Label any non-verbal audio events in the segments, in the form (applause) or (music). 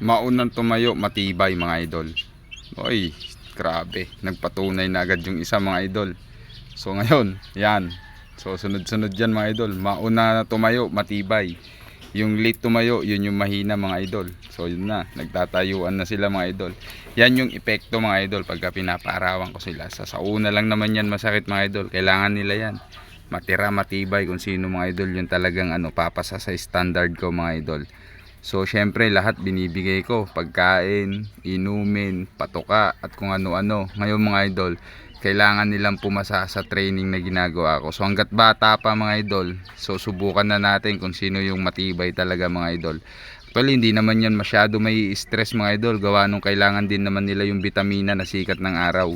maunang tumayo, matibay mga idol. Oy, grabe. Nagpatunay na agad yung isa mga idol. So ngayon, yan. So sunod-sunod yan mga idol. Mauna na tumayo, matibay. Yung late tumayo, yun yung mahina mga idol. So yun na, nagtatayuan na sila mga idol. Yan yung epekto mga idol pagka pinapaarawan ko sila. Sa sauna lang naman yan masakit mga idol. Kailangan nila yan. Matira, matibay kung sino mga idol yung talagang ano, papasa sa standard ko mga idol. So syempre lahat binibigay ko, pagkain, inumin, patuka at kung ano-ano. Ngayon mga idol, kailangan nilang pumasa sa training na ginagawa ko. So hanggat bata pa mga idol, so subukan na natin kung sino yung matibay talaga mga idol. Actually hindi naman yan masyado may stress mga idol, gawa nung kailangan din naman nila yung vitamina na sikat ng araw.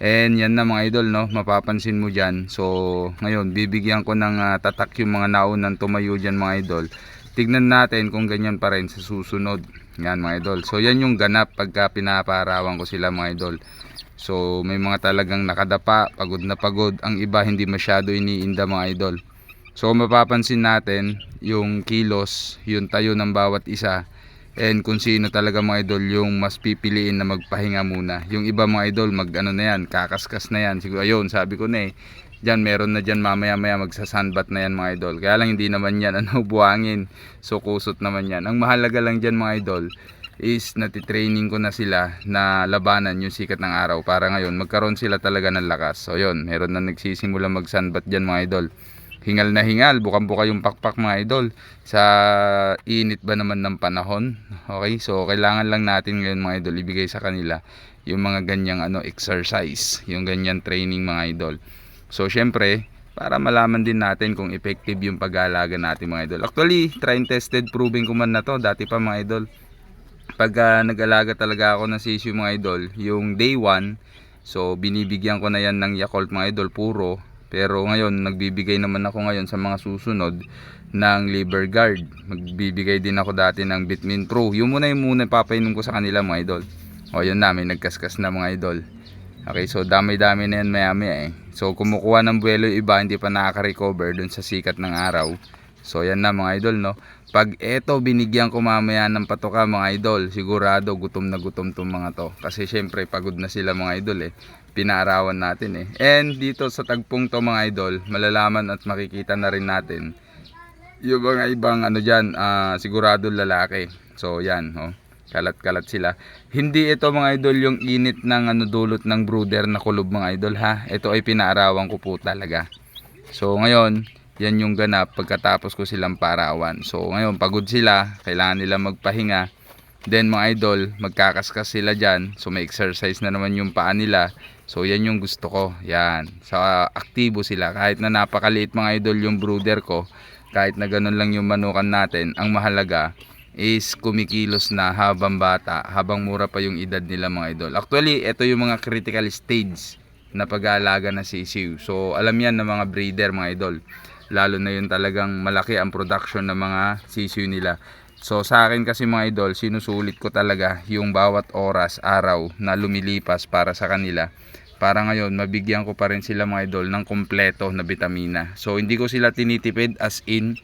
And yan na mga idol no, mapapansin mo dyan. So ngayon bibigyan ko ng ah, tatak yung mga naunang tumayo dyan mga idol. Tignan natin kung ganyan pa rin sa susunod. Yan mga idol. So yan yung ganap pagka pinaparawan ko sila mga idol. So may mga talagang nakadapa, pagod na pagod. Ang iba hindi masyado iniinda mga idol. So mapapansin natin yung kilos, yung tayo ng bawat isa. And kung sino talaga mga idol yung mas pipiliin na magpahinga muna. Yung iba mga idol mag ano na yan, kakaskas na yan. Siguro ayun, sabi ko na eh. Diyan meron na diyan mamaya maya magsasunbat na yan mga idol. Kaya lang hindi naman yan ano (laughs) buhangin. So kusot naman yan. Ang mahalaga lang diyan mga idol is natitraining ko na sila na labanan yung sikat ng araw para ngayon magkaroon sila talaga ng lakas. So yun, meron na nagsisimula magsunbat diyan mga idol. Hingal na hingal, bukang-buka yung pakpak mga idol sa init ba naman ng panahon. Okay, so kailangan lang natin ngayon mga idol ibigay sa kanila yung mga ganyang ano exercise, yung ganyan training mga idol. So syempre, para malaman din natin kung effective yung pag-aalaga natin mga idol. Actually, try and tested, proving ko man na to dati pa mga idol. Pag ah, nag-alaga talaga ako ng sisyo mga idol, yung day 1, so binibigyan ko na yan ng Yakult mga idol puro. Pero ngayon, nagbibigay naman ako ngayon sa mga susunod ng liver guard. Magbibigay din ako dati ng Bitmin Pro. Yung muna yung muna papainom ko sa kanila mga idol. O yun na, may nagkaskas na mga idol. Okay, so damay-dami na yan maya-maya eh. So kumukuha ng buwelo yung iba, hindi pa nakaka-recover dun sa sikat ng araw. So yan na mga idol no. Pag eto binigyan ko mamaya ng patoka mga idol, sigurado gutom na gutom tong mga to. Kasi syempre pagod na sila mga idol eh. Pinaarawan natin eh. And dito sa tagpong to mga idol, malalaman at makikita na rin natin yung mga ibang ano dyan, ah, sigurado lalaki. So yan, oh. Kalat-kalat sila. Hindi ito mga idol yung init ng ano dulot ng brooder na kulob mga idol ha. Ito ay pinaarawan ko po talaga. So ngayon, yan yung ganap pagkatapos ko silang parawan. So ngayon pagod sila, kailangan nila magpahinga. Then mga idol, magkakaskas sila dyan. So may exercise na naman yung paa nila. So yan yung gusto ko. Yan. So aktibo sila. Kahit na napakaliit mga idol yung brooder ko. Kahit na ganun lang yung manukan natin. Ang mahalaga is kumikilos na habang bata. Habang mura pa yung edad nila mga idol. Actually, ito yung mga critical stage na pag-aalaga ng sisiw. So alam yan ng mga breeder mga idol. Lalo na yun talagang malaki ang production ng mga sisiw nila. So sa akin kasi mga idol, sinusulit ko talaga yung bawat oras, araw na lumilipas para sa kanila. Para ngayon, mabigyan ko pa rin sila mga idol ng kompleto na vitamina. So hindi ko sila tinitipid as in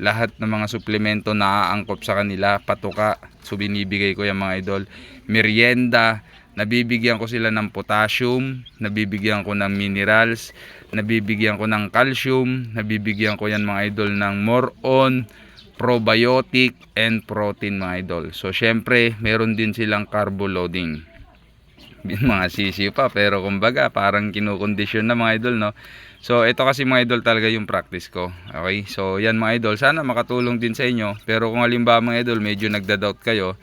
lahat ng mga suplemento na aangkop sa kanila, patuka. So binibigay ko yung mga idol. Merienda, nabibigyan ko sila ng potassium, nabibigyan ko ng minerals, nabibigyan ko ng calcium, nabibigyan ko yan mga idol ng more on probiotic and protein mga idol. So syempre, meron din silang carbo loading. (laughs) Mga sisiyo pa pero kumbaga parang kinukondisyon na mga idol no. So ito kasi mga idol talaga yung practice ko. Okay? So yan mga idol, sana makatulong din sa inyo. Pero kung halimbawa mga idol, medyo nagda-doubt kayo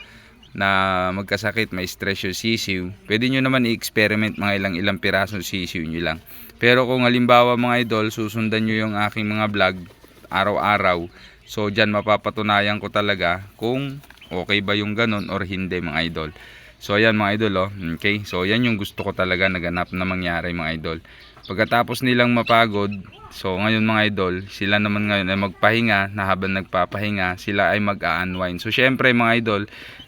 na magkasakit, may stress yung sisiw, pwede nyo naman i-experiment mga ilang ilang pirasong sisiw nyo lang. Pero kung halimbawa mga idol, susundan nyo yung aking mga vlog araw-araw, so dyan mapapatunayan ko talaga kung okay ba yung ganun or hindi mga idol. So ayan mga idol oh. Okay? So yan yung gusto ko talaga naganap na mangyari mga idol. Pagkatapos nilang mapagod, so ngayon mga idol, sila naman ngayon ay magpahinga na habang nagpapahinga, sila ay mag-unwind. So syempre mga idol,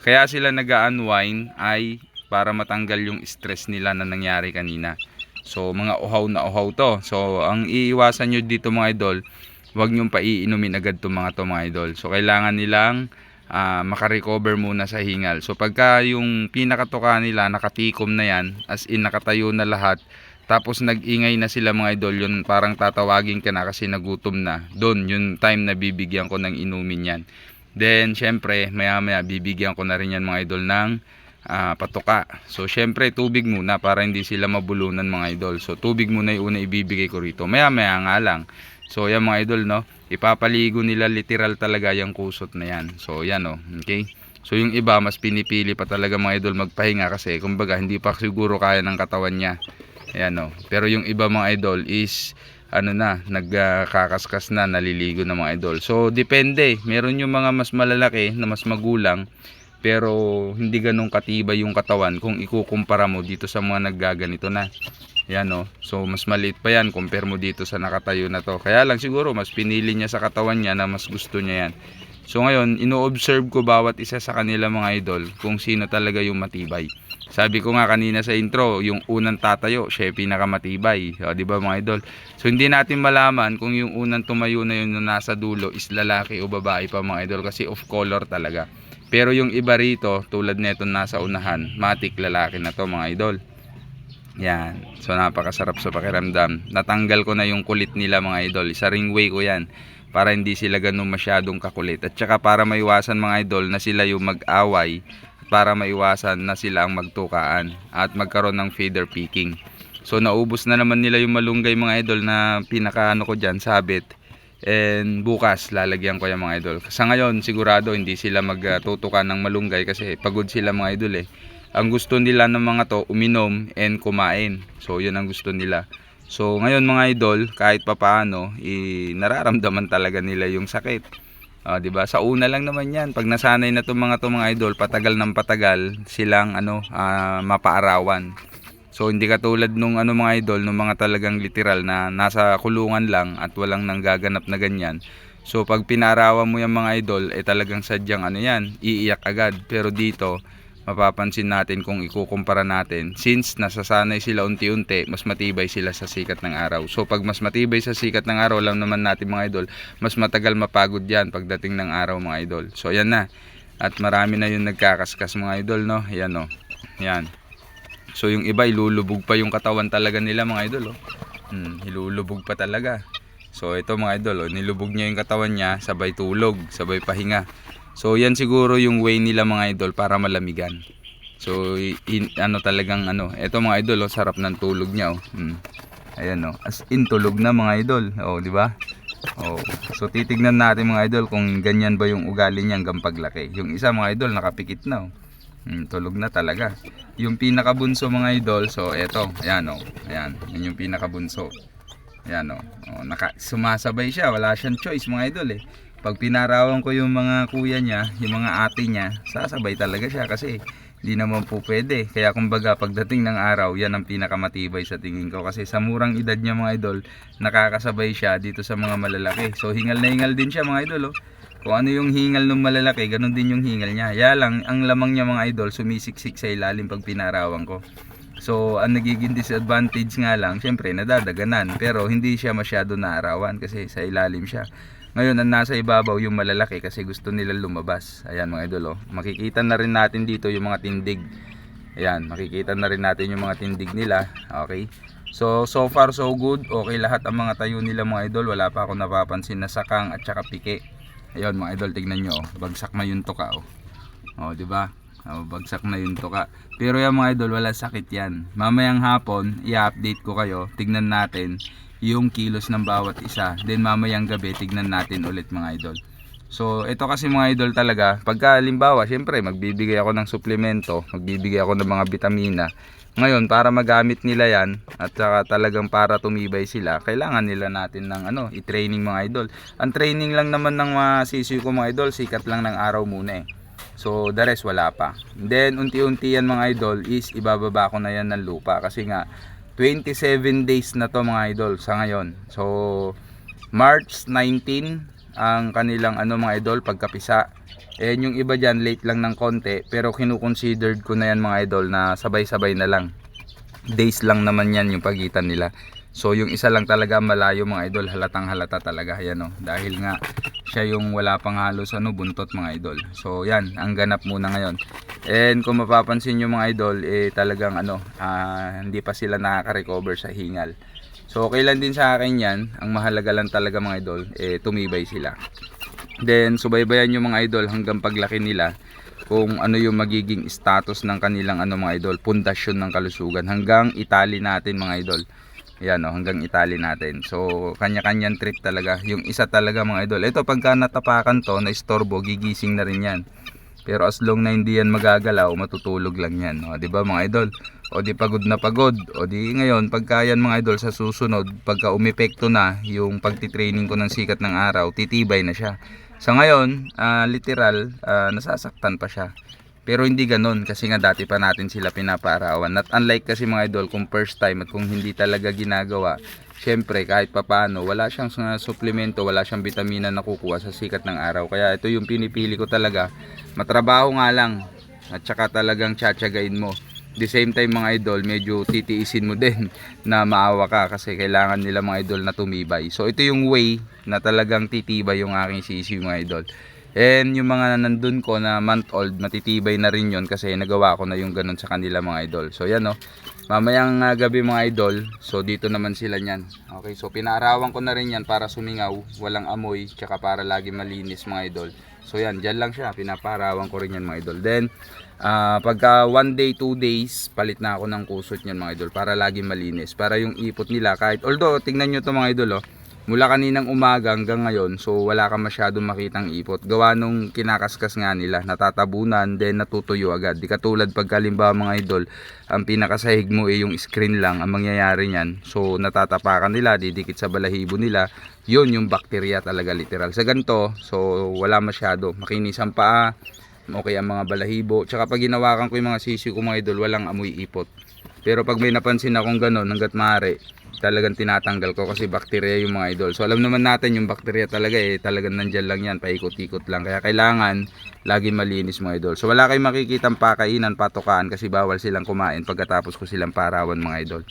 kaya sila nag-unwind ay para matanggal yung stress nila na nangyari kanina. So mga uhaw na uhaw to. So ang iiwasan nyo dito mga idol, huwag nyong paiinumin agad to mga to mga idol. So kailangan nilang ah, makarecover muna sa hingal. So pagka yung pinakatuka nila nakatikom na yan, as in nakatayo na lahat, tapos nag-ingay na sila mga idol, yun parang tatawagin ka na kasi nagutom na. Doon, yung time na bibigyan ko ng inumin yan. Then, syempre, maya maya bibigyan ko na rin yan mga idol ng ah, patuka. So, syempre, tubig muna para hindi sila mabulunan mga idol. So, tubig muna yung una ibibigay ko rito. Maya maya nga lang. So, yan mga idol, no? Ipapaligo nila literal talaga yung kusot na yan. So, yan, no? Okay? So, yung iba, mas pinipili pa talaga mga idol magpahinga kasi, kumbaga, hindi pa siguro kaya ng katawan niya. Ayan, no? Pero yung iba mga idol is, ano na, nagkakaskas na, naliligo na mga idol. So, depende. Meron yung mga mas malalaki na mas magulang, pero hindi ganun katibay yung katawan kung ikukumpara mo dito sa mga naggaganito na. Yan no. So mas maliit pa yan compare mo dito sa nakatayo na to. Kaya lang siguro mas pinili niya sa katawan niya na mas gusto niya yan. So ngayon, ino-observe ko bawat isa sa kanila mga idol kung sino talaga yung matibay. Sabi ko nga kanina sa intro, yung unang tatayo, siya pinakamatibay. O, di ba mga idol? So hindi natin malaman kung yung unang tumayo na yun na nasa dulo is lalaki o babae pa mga idol kasi off color talaga. Pero yung iba rito, tulad neto nasa unahan, matik lalaki na to mga idol. Yan. So napakasarap sa pakiramdam. Natanggal ko na yung kulit nila mga idol. Isa ring way ko yan para hindi sila ganun masyadong kakulit. At saka para maiwasan mga idol na sila yung mag-away para maiwasan na sila ang magtukaan at magkaroon ng feeder picking. So naubos na naman nila yung malunggay mga idol na pinaka ano ko dyan, sabit. And bukas lalagyan ko yung mga idol. Sa ngayon sigurado hindi sila magtutukan ng malunggay kasi pagod sila mga idol eh. Ang gusto nila ng mga to uminom and kumain. So yun ang gusto nila. So ngayon mga idol, kahit papaano, eh, nararamdaman talaga nila yung sakit. Ah, 'di ba? Sa una lang naman 'yan. Pag nasanay na 'tong mga to mga idol, patagal ng patagal silang ano, ah, mapaarawan. So hindi katulad nung ano mga idol, nung mga talagang literal na nasa kulungan lang at walang nanggaganap na ganyan. So pag pinarawan mo yung mga idol, eh talagang sadyang ano yan, iiyak agad. Pero dito, mapapansin natin kung ikukumpara natin, since nasasanay sila unti-unti, mas matibay sila sa sikat ng araw. So pag mas matibay sa sikat ng araw, alam naman natin mga idol, mas matagal mapagod yan pagdating ng araw mga idol. So ayan na. At marami na yung nagkakaskas mga idol, no? Ayan, no? Ayan. So yung iba ilulubog pa yung katawan talaga nila mga idol oh. Hmm, ilulubog pa talaga. So ito mga idol oh, nilubog niya yung katawan niya sabay tulog, sabay pahinga. So yan siguro yung way nila mga idol para malamigan. So in, ano talagang ano, ito mga idol oh, sarap ng tulog niya oh. Hmm. Ayan oh, as in tulog na mga idol. Oh, di ba? Oh, so titignan natin mga idol kung ganyan ba yung ugali niya hanggang paglaki. Yung isa mga idol nakapikit na oh. Hmm, tulog na talaga. Yung pinakabunso mga idol, so eto, ayan o. Ayan, yun yung pinakabunso. Ayan o. o naka, sumasabay siya, wala siyang choice mga idol eh. Pag pinarawan ko yung mga kuya niya, yung mga ate niya, sasabay talaga siya kasi hindi naman po pwede. Kaya kumbaga pagdating ng araw, yan ang pinakamatibay sa tingin ko. Kasi sa murang edad niya mga idol, nakakasabay siya dito sa mga malalaki. So hingal na hingal din siya mga idol oh. Kung ano yung hingal ng malalaki, ganun din yung hingal niya. Ya lang, ang lamang niya mga idol, sumisiksik sa ilalim pag pinarawan ko. So, ang nagiging disadvantage nga lang, syempre, nadadaganan. Pero, hindi siya masyado naarawan kasi sa ilalim siya. Ngayon, ang nasa ibabaw yung malalaki kasi gusto nila lumabas. Ayan mga idol, oh. makikita na rin natin dito yung mga tindig. Ayan, makikita na rin natin yung mga tindig nila. Okay. So, so far so good. Okay lahat ang mga tayo nila mga idol. Wala pa ako napapansin na sakang at saka pike. Ayun mga idol, tignan nyo. Oh. Bagsak na yung tuka. Oh, oh di ba? Oh, bagsak na yung tuka. Pero yung mga idol, wala sakit yan. Mamayang hapon, i-update ko kayo. Tignan natin yung kilos ng bawat isa. Then mamayang gabi, tignan natin ulit mga idol. So, ito kasi mga idol talaga, pagka halimbawa, syempre, magbibigay ako ng suplemento, magbibigay ako ng mga vitamina. Ngayon, para magamit nila yan, at saka talagang para tumibay sila, kailangan nila natin ng ano, i-training mga idol. Ang training lang naman ng mga sisiyo ko mga idol, sikat lang ng araw muna eh. So, the rest wala pa. Then, unti-unti yan mga idol is ibababa ko na yan ng lupa. Kasi nga, 27 days na to mga idol sa ngayon. So, March 19 ang kanilang ano mga idol pagkapisa. Eh yung iba diyan late lang ng konti pero kinukonsidered ko na yan mga idol na sabay-sabay na lang. Days lang naman yan yung pagitan nila. So yung isa lang talaga malayo mga idol, halatang halata talaga yan oh. Dahil nga siya yung wala pang halos ano buntot mga idol. So yan, ang ganap muna ngayon. And kung mapapansin nyo mga idol, eh talagang ano, ah, hindi pa sila nakaka-recover sa hingal. So okay lang din sa akin yan, ang mahalaga lang talaga mga idol, eh tumibay sila. Then subaybayan nyo mga idol hanggang paglaki nila kung ano yung magiging status ng kanilang ano mga idol, pundasyon ng kalusugan hanggang itali natin mga idol. Yan o, hanggang itali natin. So, kanya-kanyang trip talaga. Yung isa talaga mga idol. Ito, pagka natapakan to, na istorbo, gigising na rin yan. Pero as long na hindi yan magagalaw, matutulog lang yan. O, di ba mga idol? O di pagod na pagod. O di ngayon, pagka yan mga idol sa susunod, pagka umepekto na yung pagtitraining ko ng sikat ng araw, titibay na siya. Sa ngayon, ah, literal, ah, nasasaktan pa siya. Pero hindi ganun kasi nga dati pa natin sila pinapaarawan. Not unlike kasi mga idol kung first time at kung hindi talaga ginagawa, syempre kahit papano, wala siyang suplemento, wala siyang vitamina na kukuha sa sikat ng araw. Kaya ito yung pinipili ko talaga. Matrabaho nga lang at saka talagang tsatsagain mo. The same time mga idol, medyo titiisin mo (laughs) din na maawa ka kasi kailangan nila mga idol na tumibay. So ito yung way na talagang titibay yung aking sisi mga idol. And yung mga nandun ko na month old, matitibay na rin yon kasi nagawa ko na yung ganun sa kanila mga idol. So yan no. Mamayang ah, gabi mga idol, so dito naman sila niyan. Okay, so pinaarawan ko na rin yan para sumingaw, walang amoy, tsaka para lagi malinis mga idol. So yan, dyan lang siya, pinapaarawan ko rin yan mga idol. Then, ah, pagka one day, two days, palit na ako ng kusot niyan mga idol para lagi malinis. Para yung ipot nila, kahit, although, tingnan nyo to mga idol oh, mula kaninang umaga hanggang ngayon so wala ka masyadong makitang ipot. Gawa nung kinakaskas nga nila natatabunan then natutuyo agad. Di katulad pagkalimba mga idol ang pinakasahig mo ay yung screen lang ang mangyayari niyan. So natatapakan nila didikit sa balahibo nila yun yung bakterya talaga literal. Sa ganito so wala masyado. Makinis ang paa okay ang mga balahibo. Tsaka pag ginawakan ko yung mga sisi ko mga idol walang amoy ipot. Pero pag may napansin akong ganun hanggat maaari talagang tinatanggal ko kasi bakterya yung mga idol. So alam naman natin yung bakterya talaga eh talagang nandyan lang yan paikot-ikot lang. Kaya kailangan lagi malinis mga idol. So wala kayong makikitang pakainan, patukaan kasi bawal silang kumain pagkatapos ko silang parawan mga idol.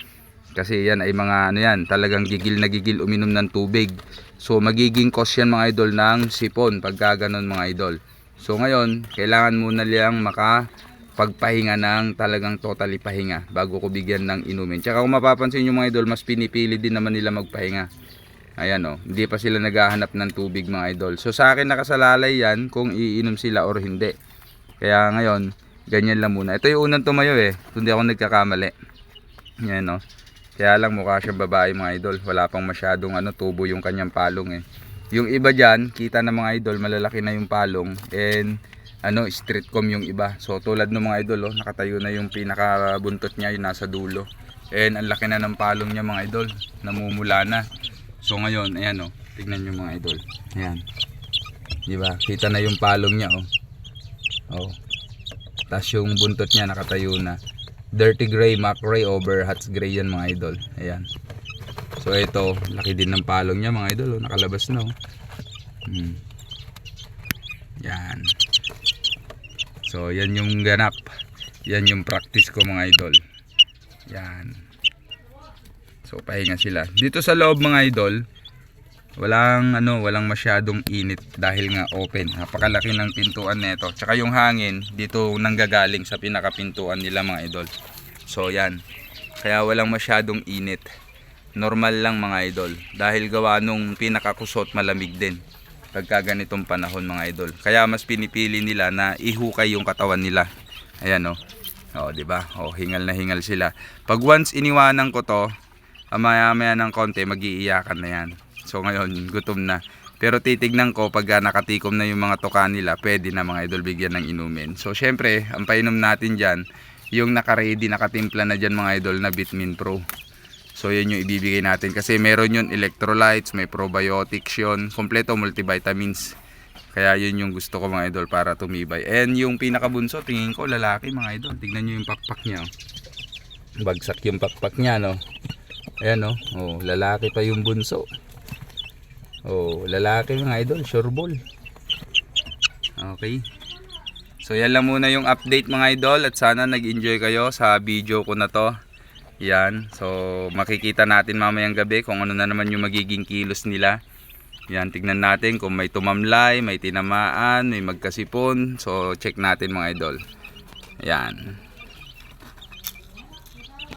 Kasi yan ay mga ano yan, talagang gigil na gigil uminom ng tubig. So magiging cause yan mga idol ng sipon pagka ganun mga idol. So ngayon, kailangan muna nilang maka pagpahinga ng talagang totally pahinga bago ko bigyan ng inumin. Tsaka kung mapapansin nyo mga idol, mas pinipili din naman nila magpahinga. Ayan o, hindi pa sila naghahanap ng tubig mga idol. So sa akin nakasalalay yan kung iinom sila or hindi. Kaya ngayon, ganyan lang muna. Ito yung unang tumayo eh, hindi ako nagkakamali. Yan o. Kaya lang mukha siyang babae mga idol. Wala pang masyadong ano, tubo yung kanyang palong eh. Yung iba dyan, kita na mga idol, malalaki na yung palong. And ano, street com yung iba. So tulad ng mga idol, oh, nakatayo na yung pinakabuntot niya, yung nasa dulo. And ang laki na ng palong niya mga idol, namumula na. So ngayon, ayan oh, tignan niyo mga idol. Ayan. Di ba? Kita na yung palong niya oh. Oh. Tapos yung buntot niya nakatayo na. Dirty gray, mac gray over hats gray yan mga idol. Ayan. So ito, laki din ng palong niya mga idol, oh, nakalabas na oh. Hmm. Yan. So, yan yung ganap. Yan yung practice ko mga idol. Yan. So, pahinga sila. Dito sa loob mga idol, walang ano, walang masyadong init dahil nga open. Napakalaki ng pintuan nito. Tsaka yung hangin dito nanggagaling sa pinakapintuan nila mga idol. So, yan. Kaya walang masyadong init. Normal lang mga idol. Dahil gawa nung pinakakusot malamig din pagka ganitong panahon mga idol. Kaya mas pinipili nila na ihukay yung katawan nila. Ayan oh. Oh, 'di ba? Oh, hingal na hingal sila. Pag once iniwanan ko 'to, maya-maya ng konti magiiyakan na 'yan. So ngayon, gutom na. Pero titignan ko pag nakatikom na yung mga tuka nila, pwede na mga idol bigyan ng inumin. So syempre, ang painom natin diyan, yung naka-ready, nakatimpla na diyan mga idol na Vitamin Pro. So yan yung ibibigay natin kasi meron yun electrolytes, may probiotics yun, kompleto multivitamins. Kaya yun yung gusto ko mga idol para tumibay. And yung pinakabunso, tingin ko lalaki mga idol. Tignan nyo yung pakpak niya. oh. Bagsak yung pakpak niya no. Ayan no. Oh, lalaki pa yung bunso. Oh, lalaki mga idol, sure ball. Okay. So yan lang muna yung update mga idol at sana nag-enjoy kayo sa video ko na to. Yan. So, makikita natin mamayang gabi kung ano na naman yung magiging kilos nila. Yan, tignan natin kung may tumamlay, may tinamaan, may magkasipon. So, check natin mga idol. Yan.